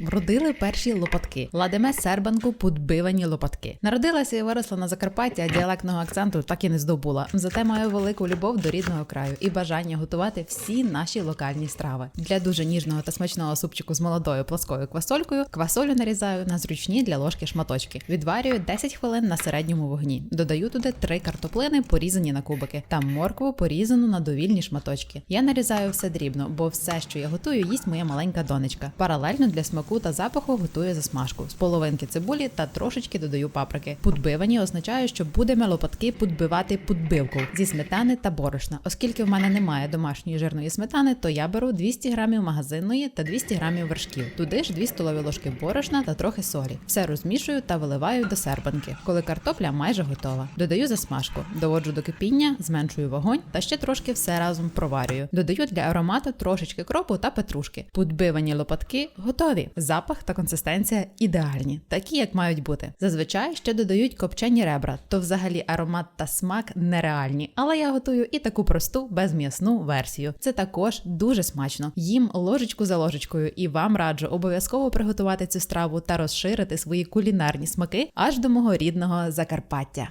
Вродили перші лопатки. Ладеме сербанку подбивані лопатки. Народилася і виросла на Закарпатті, а діалектного акценту так і не здобула. Зате маю велику любов до рідного краю і бажання готувати всі наші локальні страви. Для дуже ніжного та смачного супчику з молодою плоскою квасолькою квасолю нарізаю на зручні для ложки шматочки. Відварюю 10 хвилин на середньому вогні. Додаю туди 3 картоплини, порізані на кубики, та моркву порізану на довільні шматочки. Я нарізаю все дрібно, бо все, що я готую, їсть моя маленька донечка. Паралельно для смаку та запаху готую засмажку з половинки цибулі та трошечки додаю паприки. Подбивані означає, що будемо лопатки подбивати подбивку зі сметани та борошна. Оскільки в мене немає домашньої жирної сметани, то я беру 200 грамів магазинної та 200 грамів вершків. Туди ж 2 столові ложки борошна та трохи солі. Все розмішую та виливаю до серпанки, коли картопля майже готова. Додаю засмажку, доводжу до кипіння, зменшую вогонь та ще трошки все разом проварюю. Додаю для аромату трошечки кропу та петрушки. Подбивані лопатки готові. Запах та консистенція ідеальні, такі як мають бути. Зазвичай ще додають копчені ребра, то взагалі аромат та смак нереальні. Але я готую і таку просту безм'ясну версію. Це також дуже смачно. Їм ложечку за ложечкою, і вам раджу обов'язково приготувати цю страву та розширити свої кулінарні смаки аж до мого рідного Закарпаття.